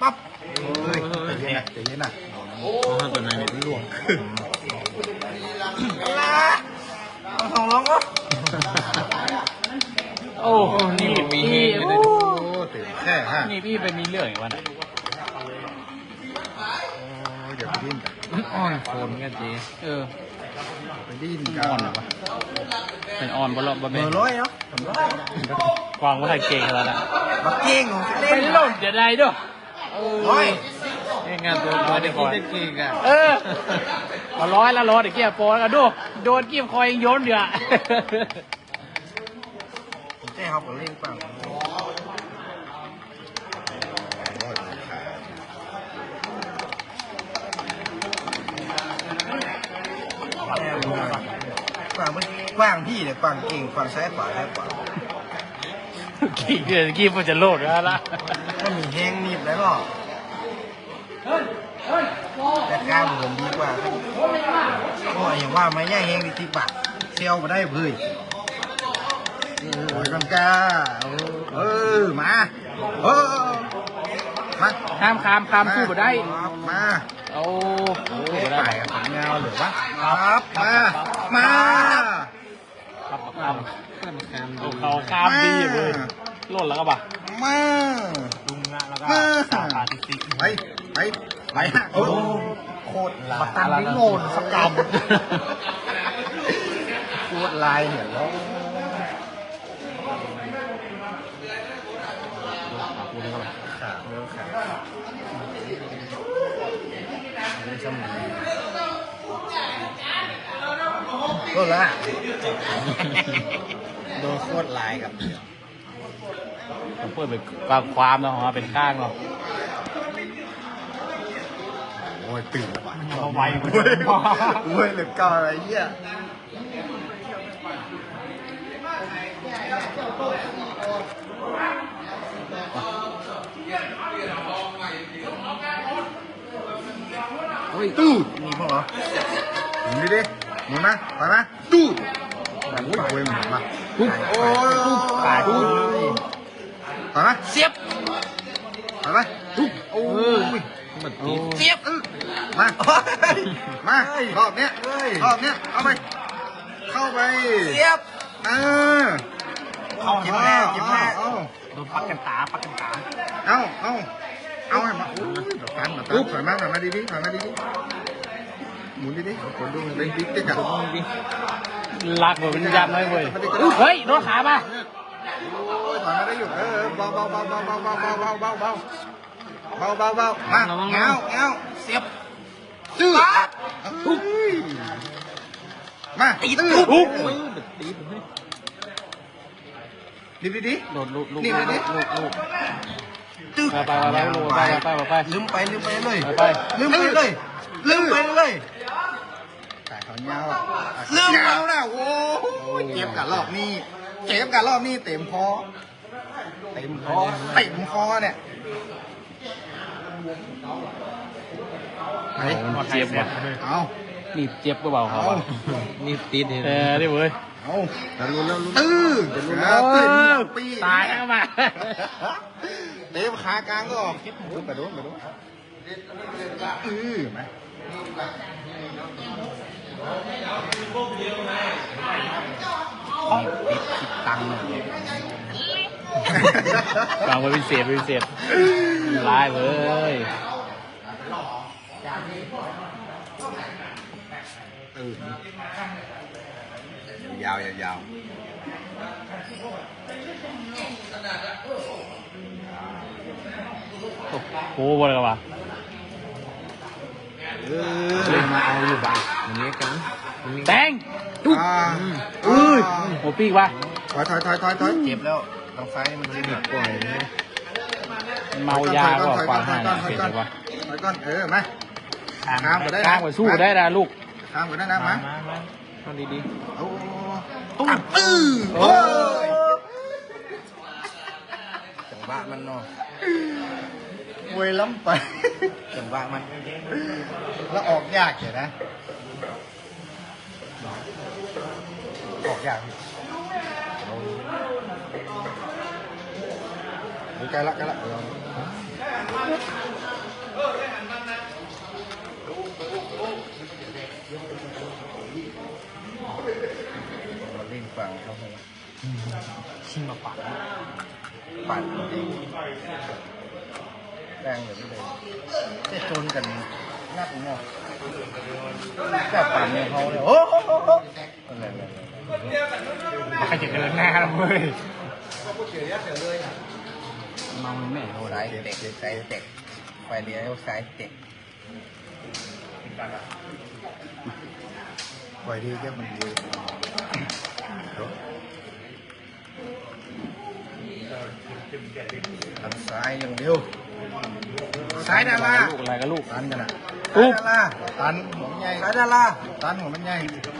ปั๊บเฮ้ยใจเย็นนะใจเย็นนะตัวไหนเนี่ยหลวงละเอาสองลองก็โอ้นี่มีพี่เฮงโอ้โอ้ตื่นแค่ฮะนี่พี่ไปมีเรื่องอย่างวันไหนโอ้ยเดี๋ยวไปดิ้นกันอ่อนโคนกันจีเออไปดิ้นอ่อนเหรอวะเป็นอ่อนบ่รอบบ่เบเป็นอร์ร้อยเนาะผมร้อยกวางว่าไทยเก่งขนาดนั้นบักเก้งของเล่เป็นล่นจะได้ด้วย ร้อยเองงานตัวตัวเด็กที่เก่งอะเออมาร้อยละร้อยเดี๋ยวเกี่ยวโปนกันดูโดนกิ้มคอยยังโยนเดือใช่เขาก็เล่นปังกวางมันกว้างพี่เนี่ยกว้างเก่งกว้างซ้ายขวาซ้ายขวากิ้มเดือกิ้มมันจะโลดแล้วล่ะ ก็มีแห้งนิบแล้วก็แต่กล้ามผมดีกว่าโอ้ยอย่างว่าไม่ย่าแห้งดีที่ปากเซลมาได้เพื่ยโอ้ยกันกาเออมาเออมาข้ามข้ามข้ามสู้มาได้มาเอาโอ้สู้ยมาได้ไปกับผมเงาหรือวะครับมามาครับข้ามข้ามคามเอาเขาข้ามดีเลยโลดแล้วก็บ่ะมาลุงละแล้ว ก็มาสาขาติไปไปไปฮะโอ้โคตรมาตันนิโงนสกรรมโคตรลายเนี่ยแล้วขาเนื้อขาไม่สมองก็ละโดนโคตรลายกับ ผมเปิดเป็นความความเนาะของเป็นข้างเนาะโอ้ยตื่นแล้วว่ะเอาไวกว่าโอ้ยเดิม โอ้ยเหลือเก่าอะไรเงี้ยโอ้ยตู้มีพวกเหรอหมุนดิดิหมุนมาไปมาตู้แบบโอ้ยโอ้ยหมุนมาปุ๊บโอ้ยตาย ปุ๊บไปมาเสียบไปมาปุ๊บโอ้ยมันตีเสียบอื้อมา มารอบเนี้ยรอบเนี้ยเอาไป เข้าไป เสียบเออเอากินแม่กินแม่เอาโดนปักกันตาปักกันตา เอาเอาเอาให้มาอุ้ยแบบกันแบบกันถอยมาถอยมาดีๆถอยมาดีๆหมุนดีๆคนดูเลยดิ๊กดิ๊กอะดิลักเหมือนมันยันเลยเว้ย เฮ้ยโดนขามาโอ้ยถอยมาได้อยู่เออเบาเบาเบาเบาเบาเบาเบาเบาเบาเบาเบาเบาเบามาเงาเงาเสียบจืดอุ้ยมาตีตื้อทุบมันตีผมให้ดีดีดีโดนลูกลูกนี่ลูมาดิกลูกลูกตึ๊ไปไปไปไปไปไปไปลืมไปลืมไปเลยไปลืมไปเลยลืมไปเลยแต่เขาเงาลืมเงาน่ะโอ้ยเจ็บกันรอบนี้เจ็บกันรอบนี้เต็มคอ เต็มคอเต็มคอเนี่ยไหนเจ็บว่ะเอานี่เจ็บก็เบาเขาเอาอะนี่ตีเห็นเออนี่เว้ยเอาแล้วรู้แล้วรู้ตื้อเอตื้ออปีตายแล้วมาเต็มขากลางก็ออกดูไปดูไปดูอือไหมคิดตังค์ ฟังไปพิเศษพิเศษร้ายเว้ยเออยาวยาวโอ้โหอะไรกันวะเอเลยมาเอาอยู่บ้านอย่างนี้กันแตงอ่าเอ้ยโอ้ปีกวะถอยถอยถอยถอยถอยเจ็บแล้ว ทางซ้ายมันจะหนีบปล่อยเลยเมายาก็ความหายถอยเสียก่อนวะถอยก่อนเออมาข้างข้ามไปได้นะข้างไปสู้ได้นะลูกข้ามกันได้นะมาทำดีโอ้ตุ้มตื้อโอ้ยจังหวะมันเนาะเวยล้ำไปจังหวะมัน แล้วออกยากเห็นนะออกยาก ใกล้ละใกล้ละเล่นฟังเขาใช่ไหมชิมมาปั่นปั่นแรงเหลือไม่เลยจะชนกันหน้ากูงอจะปั่นเนี่ยเขาเลยโอ้โหอะไรอะไรใครจะเดินหน้าเว้ย Có một kiểu ép để lươi này เมาแม่โหดสายเด็กสายเด็กไฟเลี้ยวสายเด็กปล่อยดีแค่มันดีทางซ้ายอย่างเดียวซ้ายดาราลูกอะไรกับลูกตันกันอะอุ๊ซ้ายบดาราตันหัวมันใหญ่ซ้ายดาราตันหัวมันใหญ่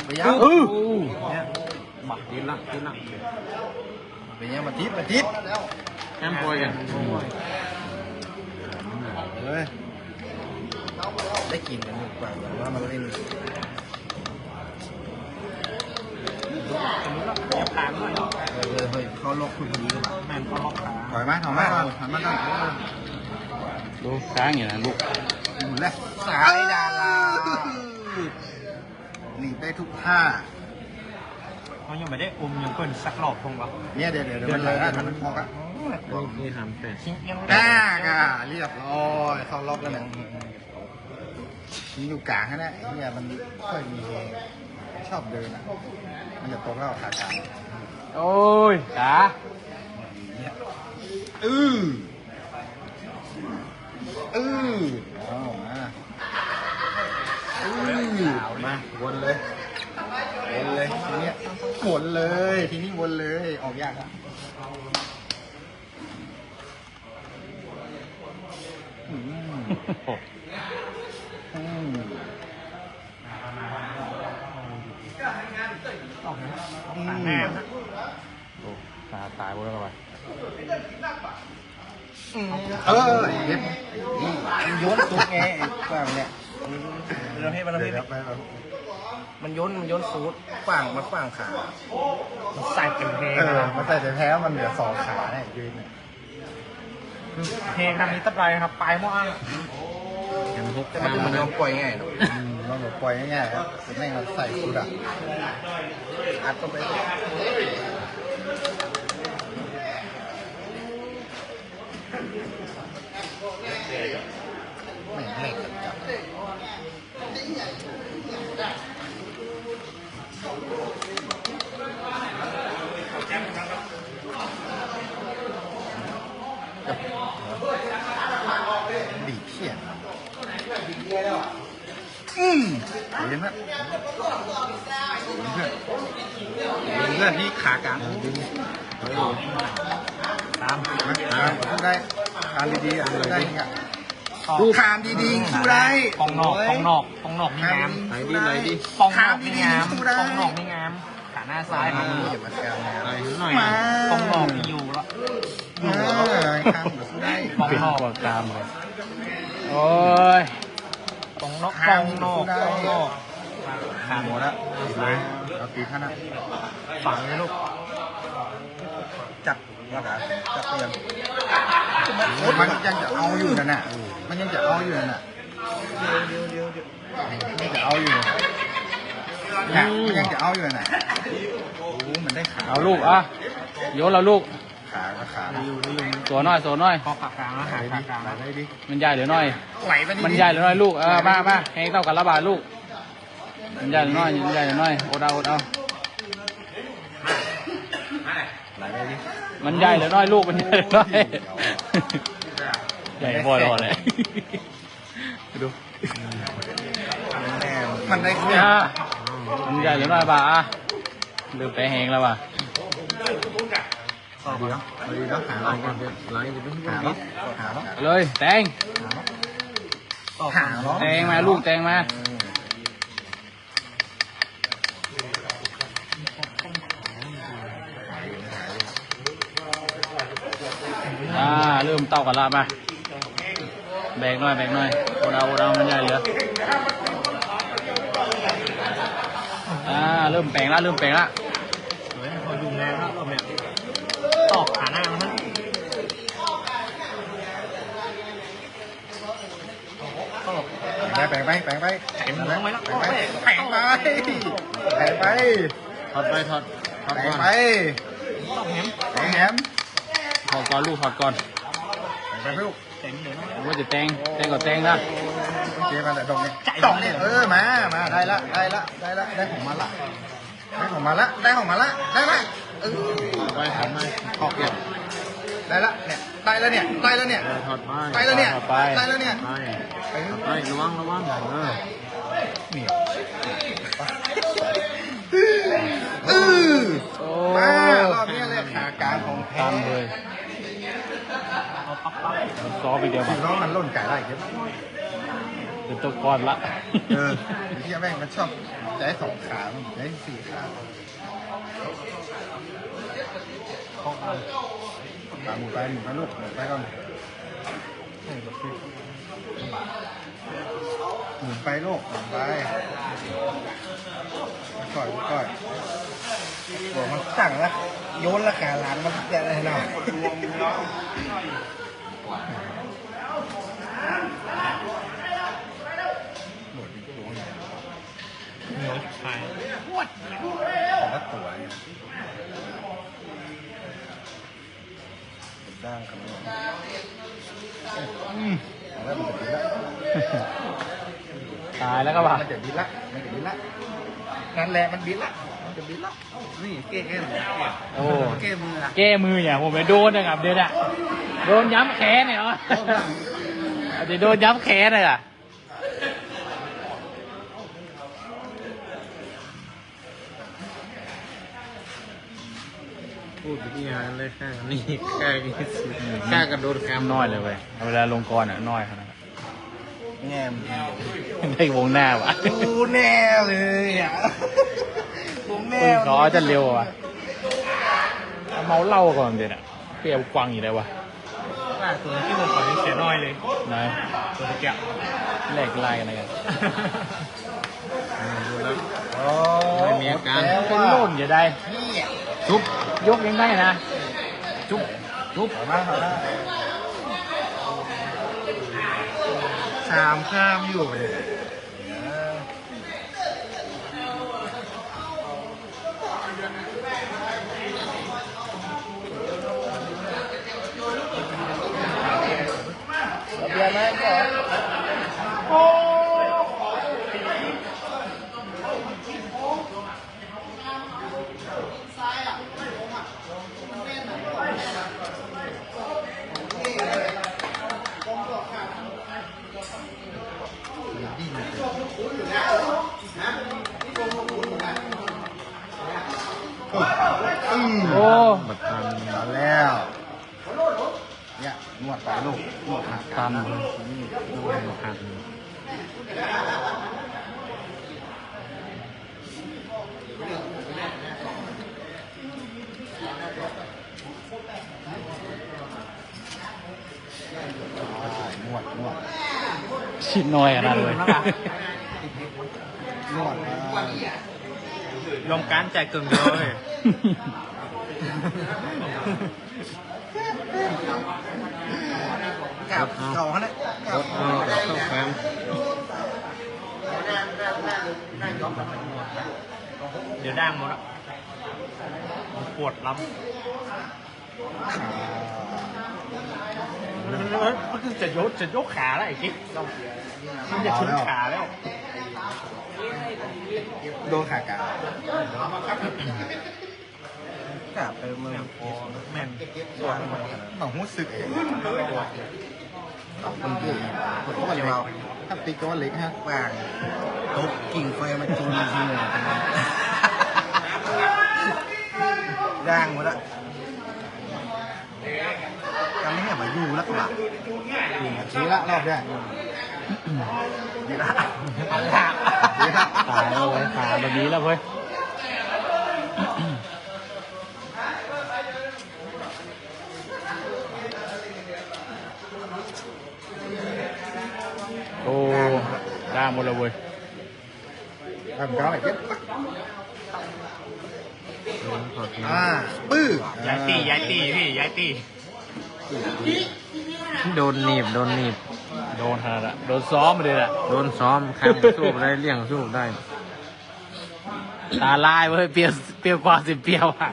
ไปยังเออเนี่ยบักตีละตีละไปยังมาทิศมาทิศ แอมปอยกันเฮ้ยได้กินกันดีกว่าแบบว่ามันเล่นอย่าผ่านด้วยเออเฮ้ยเขาล็อกคุณพอดีหรือเปล่าแม่นเขาล็อกขาถอยมาถอยมาก่อนถอยมาก่อนดูค้างอย่างนั้นลูกหมุนเลยสายดาราหนีได้ทุกท่าเขายังไม่ได้อมยังเปิ้นสักหลอกคงหรอเนี่ยเดี๋ยวเดี๋ยวเดี๋ยวมันเลยมันพอกอะ นี่ทำแต่ชิ้นยังก้ากะเรียบร้อยเข้าล็อกแล้วนะนี่อยู่กลางฮะเนี่ยไอ้เนี่ยมันค่อยมีเฮชอบเดินอะ มันจะตกแล้วขากลางโอ้ยขาเนี่ยอืออือเอามาอือมาวนเลยวนเลยทีเนี้ยวนเลย ทีนี้วนเลย ออกยากอะอืมอืม แม่โอ้ ตาตายหมดแล้วไปเออเย็บนี่มันโยนตุ๊กไงกว้างเนี่ยเราให้เราให้เดี๋ยวไปเอามันโยนมันโยนซูดกว้างมันกว้างขาใส่เป็นเพลงเออมันใส่แต่แพ้มันเหลือสองขาเนี่ยยืนเนี่ย เพลงทำนี้ตะไบครับปลายหม้อยังพกแต่ข้ามันมมันนะยอมปล่อยง่ายเนอะอืมเราแบบปล่อยง่ายๆครับแต่แม่งเราใส่ซูดอะอัดเข้าไปแม่งแหลกจัดดีเพี้ยน อืมเห็นไหมเพื่อนเพื่อนนี่ขากลางดึงตามนะทำได้ทานดีๆอะได้อะทานดีๆคิวได้ปองนอกปองนอกปองนอกนี่งามไหนดีไหนดีปองนอกนี่งามปองนอกนี่งามขาหน้าซ้ายมือย่ามาแซวนะไหนหน่อยปองนอกนี่อยู่แล้วออข้ามเดี๋ยวสู้ได้ปองนอกตามเลยโอ้ย ปองนอกปองนอกปองนอกขาหมดแล้วปิดเลยเอาปีข้างหน้าฝังเลยลูก จับว่าไงจับเตียงมันยังจะเอาอยู่นั่นน่ะมันยังจะเอาอยู่นั่นน่ะมันจะเอาอยู่น่ะมันยังจะเอาอยู่นั่นน่ะโอ้มันได้ขาเอาลูกอะโยนเราลูก ขาก็ขาตัวน้อยตัวน้อย พอปากกลางแล้วไหลหาดิปากกลางไหลดิมันใหญ่หรือน้อย ไหลไปดิมันใหญ่หรือน้อยลูก เออ มามาให้เท่ากับระบาดลูก มันใหญ่หรือน้อย มันใหญ่หรือน้อยโอดเอาโอดเอาไหลไปดิมันใหญ่หรือน้อยลูก มันใหญ่หรือน้อยใหญ่พอรอเลยดูมันได้แค่อะมันใหญ่หรือน้อยบ่าอะลืมไปแหงแล้วว่ะ ดีเนาะดีเนาะหาไหลเรกันไหลจะเป็นหาหาเนาะหาเนาะเลยแตงหาเนาะแตงมาลูกแตงมาอ่าเริ่มเต้ากันละมาแบกหน่อยแบกหน่อยโอดาโอดามันใหญ่เหลืออ่าเริ่มแปลงละเริ่มแปลงละ พอดูแลแล้วเราเนี่ย ตอกขาหน้ามัน แปลงไปแปลงไป แข็งหัวไว้แล้ว แปลงไปแปลงไปแปลงไป ถอดไปถอดถอดแปลก่งอนไปตอกแหมแปลงแหมถอดถก่อนลูกถอดก่อนไปลูกว่าจะแต่งแต่งก็แต่งนะเจ๊มาแต่ดอกเนี่ยดอกเนี่ยเออมามาได้ละได้ละได้ละได้ของมันละได้ของมันละได้ของมันละได้ละเออไปถามมาขอบเนี่ยได้ละเนี่ยได้แล้วเนี่ยได้แล้วเนี่ยถอดไปได้แล้วเนี่ยได้แล้วเนี่ยไปไปไประวังระวังเออเออ โอ้ มารอบนี้เลยขากลางของแท้ ตามเลยซอฟอีกเดียวถึมางน้องมันล่นไก่ได้เยอะเป็นตัวก้อนละ เออที่แม่งมันชอบจะได้สองขาจะได้สี่ขาขาหมุนไปหมุนไปลูกหมุนไปก่อนหมุนไปลูกหมุนไปก่อยก่อย หัวมันสั่งละโยนละขาหลานมันจะอะไรเนาะเหนียวชายแต่ละตัวเนี่ยสร้างคำนวณอืมแล้วมันจะดีละตายแล้วก็ว่ามันจะบินละมันจะบินละ นั่นแหละมันบินละมันจะบินละนี่เก้เก้โอ้ เก้มือละแก้มือเนี่ยผมไปโดนนะครับเดี๋ยวน่ะโดนย้ำแขนเนี่ยเหรอเดี๋ยวโดนย้ำแขนเลยอะพูดไปที่งานเลยข้างนี่ข้างนี่ข้างกระโดดข้ามน้อยเลยเว้ยเวลาลงกรอะน้อยขนาดนั้น แง่มได้วงหน้าวะกูแน่เลยอะกูแน่ปืนเขาจะเร็วอะเอาเมาเหล้าก่อนเดี๋ยวน่ะเปรี้ยวกวางอยู่เลยวะล่าตัวที่ผมขอนี่เสียน้อยเลยนะตัวตะเกียบแลกไล่กันอะไรกันดูแล้วโอ้ไม่มีอาการแล้วเป็นว่าโล่นอย่าได้ชุบยกยังได้นะชุบชุบเอามา สามาชามข้ามอยู่เลยเบียร์ไหมก่อนอืม โอ้ บัดทัน มาแล้ว เนี่ยนวดไปลูกนวดขา ตัน บัดทัน นวดนวด ชิด น้อยขนาดเลยนวดไปลงการใจเกินเดียวเลยกับเก่าเขาเนี่ยรถเอาเข้าแฟมเดี๋ยวด่างหมดอะปวดล้ำ มันจะยกจะยกขาแล้วไอ้กิ๊กมันจะถึงขาแล้ว โดนขากากับไปเมืองพอแม่นต้องรู้สึกเองคนที่คนที่ว่าเราถ้าตีก้อนเล็กฮะวางตกกิ่งไฟมาจนทีหนึ่งด่างหมดละจำไม่ เห็นมาอยู่แล้วกว่าชี้ละรอบเนี้ยดีละดีละดีละตายแล้ว โอ้ด่างหมดแล้วเว้ยทำก้าวไหนเจ็บอ่าปื้อย้ายตีย้ายตีพี่ย้ายตีโดนหนีบโดนหนีบโดนขนาดอะโดนซ้อมมาเลยอะโดนซ้อมข้ามสู้ได้เลี่ยงสู้ได้ ตาลายเว้ยเปรี้ยวเปรี้ยวกว่าสิเปรี้ยวอะ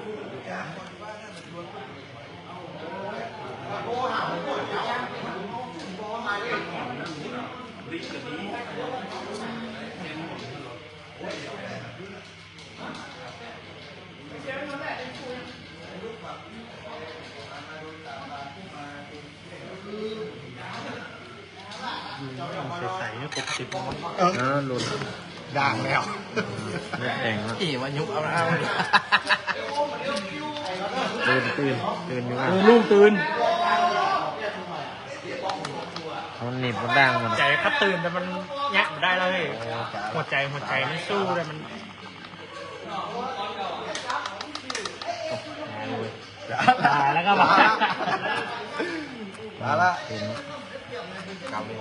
ส่ๆเนี่ยครบสิบเออหลุดด่างแล้วเลือดแดงแล้วขี่มายุบเอาเอาตื่นตื่นตื่นอยู่อะลูกตื่นมันหนีบมันดังมันใจถ้าตื่นแต่มันแงะมันได้แล้วเฮ้ยหัวใจหัวใจมันสู้เลยมันตายแล้วก็มามาละ เห็นกำเลย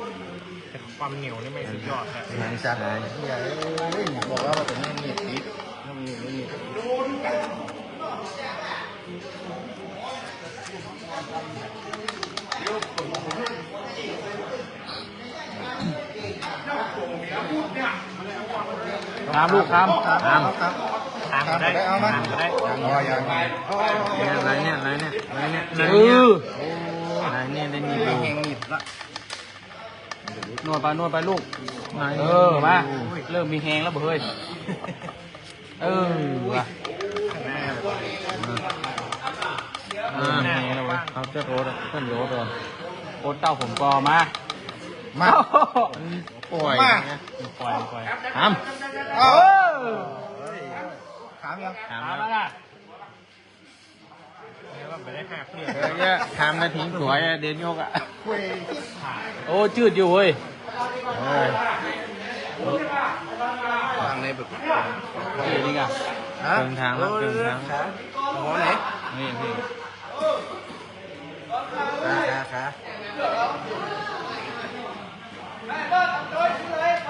แต่ความเหนียวนี่ไม่สุดยอดเลยหางชัดเลยเฮ้ยบอกว่ามันเป็นเรื่องมีดติดเรื่องมีดเรื่องมีดตามลูกตามตามครับทางก็ได้เอามาทางก็ได้อ๋อยังเนี่ยอะไรเนี่ยอะไรเนี่ยอะไรเนี่ยเออออะไรเนี่ยได้มีมีดูเฮงมีดละ นวดไปนวดไปลูก เออมาเริ่มมีแหงแล้วเบเฮ้ยเออว่ะอ่าแหงแล้วเว้ยเขาจะโรดอะเพื่อนโรดเลยโรดเต้าผมกอมามาป่วยมานะปล่อยปล่อยถามเอาเออถามยังถามเอาแล้แล้ว วล่ะเนี่ยว่าไปได้หักเนี่ยเออเนี่ยถามนาทีสวยอะเดนโยกอะคุยโอ้จืดอยู่เว้ยเอ้ยทางในแบบจืดจริงอะฮะเดินทางแล้วเดินทางขาหัวไหนนี่พี่ขาขาขา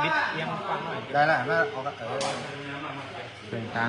บิดเอียังฟังหน่อยได้ละมาเอากันเออเดินทาง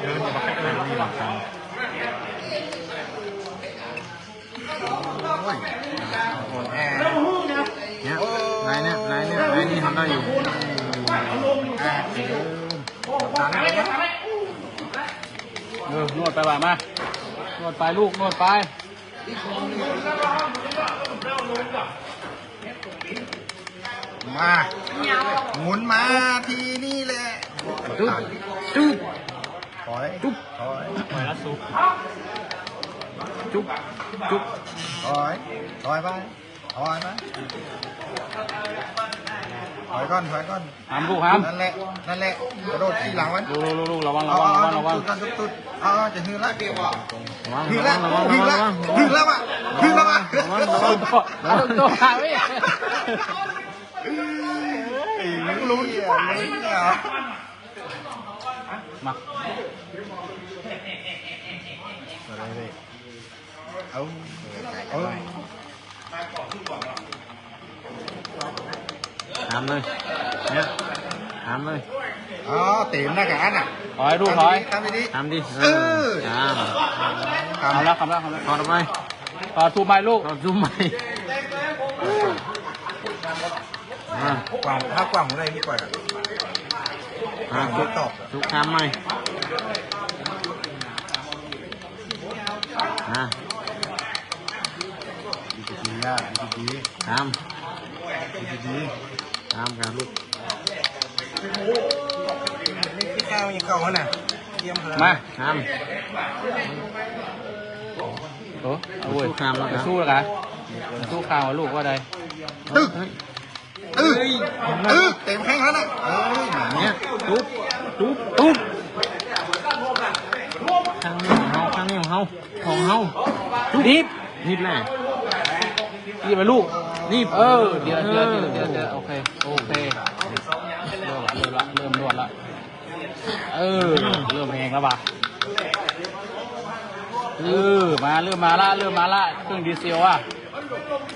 เดินนี่หลังโอนแอร์เนี่ยลายเนี่ยลายเนี่ยลายนี้ทำได้อยู่แอร์ตันเลยนะเออนวดไปบ่ามานวดไปลูกนวดไปมาหมุนมาทีนี่แหละ จุ๊บจุ๊บถอยจุ๊บถอยปล่อยแล้วซุปจุ๊บจุ๊บถอยถอยไปถอยไปถอยก้อนถอยก้อนหามลูกหามนั่นแหละนั่นแหละกระโดดที่หลังมันลูกลูกลูกระวังระเอาวังเอาระวังระวังตุ๊ดตุ๊ดเอาจะหือละเดี๋ยวระวังหือระละวังระวังหือระละวังหือละว่ะหือละว่ะระวังระวังตัวระวังตัวหาไว้ลุ้นเนี่ยลุ้นเนี่ย มาอะไรเลยเอาเอาหามเลยเนี่ยหามเลยอ๋อเต็มหน้ากากน่ะถอยลูกถอยทำดีทำดิเออทำทำแล้วทำแล้วทำแล้วถอดออกไปถอดทูบใหม่ลูกถอดทูบใหม่อ่ากว่างถ้ากว่างของอะไรนี่ก่อน อ่าทุกทุกทำใหม่อ่าดีดีอะดีดีทดีดีำทำกันลูกนี่ก้วยังเก่าน่ะมาทำโอ้เอาเว้ยสู้ทำแล้วนะสู้แล้วกันสู้ข่าวลูกว่าใดตึ๊ก ตึ๊กตึ๊กเต็มแข้งแล้วน่ะเอ้ยเนี่ยตุ๊บตุ๊บตุ๊บข้างนี้ของเฮาข้างนี้ของเฮาของเฮานิบนิบแน่นี่ไปลูกนี่เออเดี๋ยวเดี๋ยวเดี๋ยวเดี๋ยวเดี๋ยวโอเคโอเคเริ่มละเริ่มละเริ่มนวดละเออเริ่มแหงแล้วป่ะเออมาเริ่มมาละเริ่มมาละเครื่องดีเซลอะ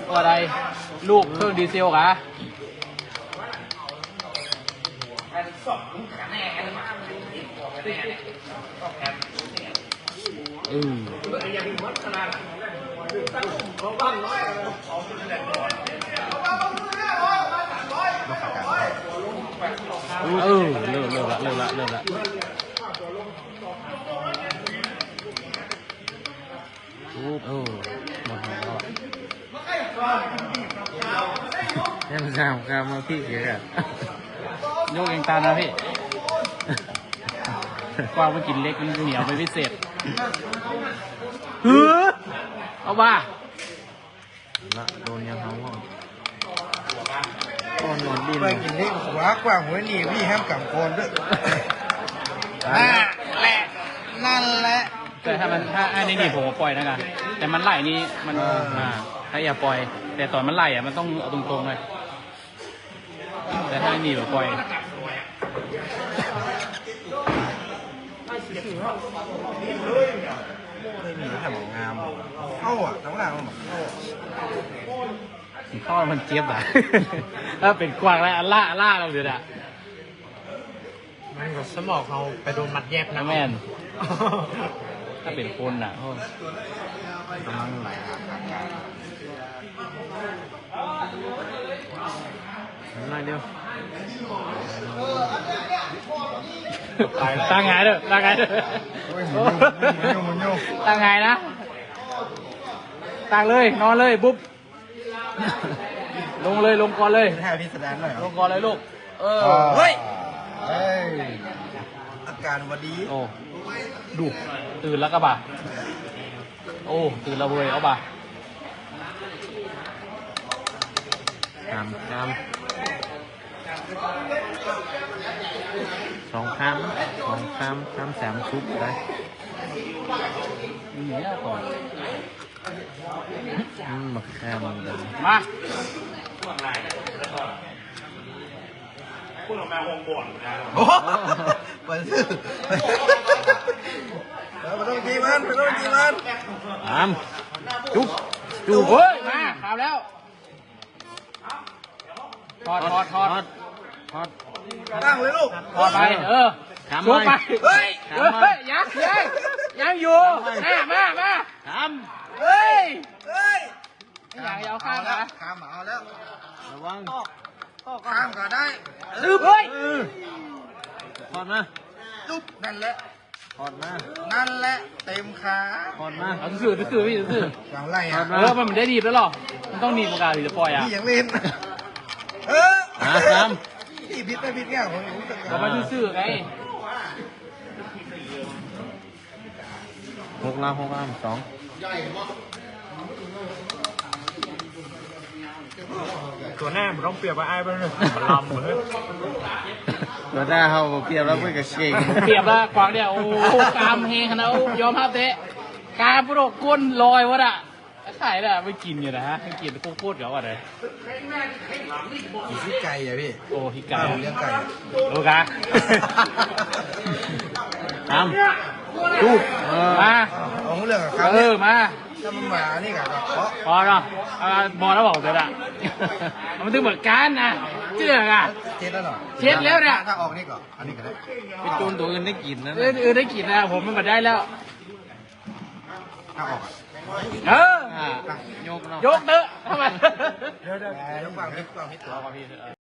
ตัวอะไรลูกเครื่องดีเซลกะ เออเออเริ่มเริ่มละเริ่มละเยังสามคำมาพี่เกียร์โยกเองตานะพี่ กว้างไปกินเล็กมันเหนียวไปพิเศษเฮ้อเอาบ้าละโดนยังเขาห้องก้อนนอนดินไปกินเล็กหัวกว้างหัวนี่พี่ห้ามกับโกนด้วยนั่นั่นแหละนั่นแหละแต่ถ้ามันถ้าอันนี้นี่ผมก็ปล่อยนะกันแต่มันไหลนี่มันอ่าถ้าอย่าปล่อย แต่ตอนมันไหลอะมันต้องเอาตรงๆเลยแต่ถ้าอันนี้แบบปล่อย ไม่มีแต่หมองามเข้าอะทั้งหลังมันบอกเข้าข้อมันเจี๊ยบอะ ถ้าเป็นกวางแล้วอันล่าอันล่าเราเดือดอะมันก็สมองเขาไปโดนมัดแยบนะนะแม่น ถ้าเป็นคนอะโอ้ยกำลังไหลหาอาการน้อยเดียว ตั้งไงเด้อตั้งไงเด้อโอ้ยหมุนโยหมุนโยหมุนโยตั้งไงนะตั้งเลยนอนเลยปุ๊บลงเลยลงก่อนเลยให้พี่แสดงหน่อยเหรลองก่อนเลยลูกเออเฮ้เฮ้ยยเฮ้ยอาการวันดีโอ้ดูตื่นแล้วก็บ่าโอ้ตื่นแล้วเว้ยเอาบ่าตามตาม สองคำสองคำคำสามชุบได้อืมเนี่ยก่อนอืมมาแค่มันเลยมาโอ้โหเปิดซื่อแล้วมันต้องกีมันมันต้องกีมันตามจุบจุบเฮ้ยมาข่าวแล้วทอดทอดทอดทอด ตั้งเลยลูกทอดไป เออชุบไปเฮ้ยเฮ้ยยังยังยังอยู่มามามาทำเฮ้ยเฮ้ยอย่างยาวข้างแล้นะวข้ามเอาแล้วระวังข้ามก็ได้อึบเฮ้ยทอดมาจุ๊บนั่นแหละทอดมานั่นแหละเต็มขาทอดมาเอาซื่อซื่อพี่ซื่อหลังไรทออะดมาเออมันได้ดีแล้วหรอมันต้องหนีบโอกาสถึงจะปล่อยอะพี่ยังเล่นเอออะตาม พี่พิษไม่พิษแง่ผมรู้จักเรามาซื่อๆไงหกล้านหกล้านสองตัวหน้ามันต้องเปรียบกับไอ้บ้างเลยมันลำเลยตัวหน้าเขาเปรียบแล้วเพื่อนกับเชงเปรียบแล้วกวางเดียวโอ้โหกามเฮขนาดยอมรับเตะกามพวกก้นลอยวะอะ ขายน่ะไม่กินอยู่นะฮะไม่กินโคตรๆกับอะไรอยู่ที่ไก่อะพี่โอ้ฮิกาผมเลี้ยงไก่โอ้กาทำจุ๊บเออมาเอาเรื่องกับเขาเอเนี่ยอมาถ้ามันมานี่กับเพราะพอเนาะเอาบอลแล้วบอกเดี๋ยวละมันถึงเหมือนกันนะเชื่ออะเช็ดแล้วเหรอเช็ดแล้วเนี่ยถ้าออกนี่ก่อนอันนี้ก็ได้ไปจูนตัวอื่นได้กินนะเออเออได้กินนะผมมันมาได้แล้วถ้าออกอะ เอออะยกเนาะยกเถอะทำไม เดี๋ยวเดี๋ยวเดี๋ยวฟังพิษฟังพิษตัวพี่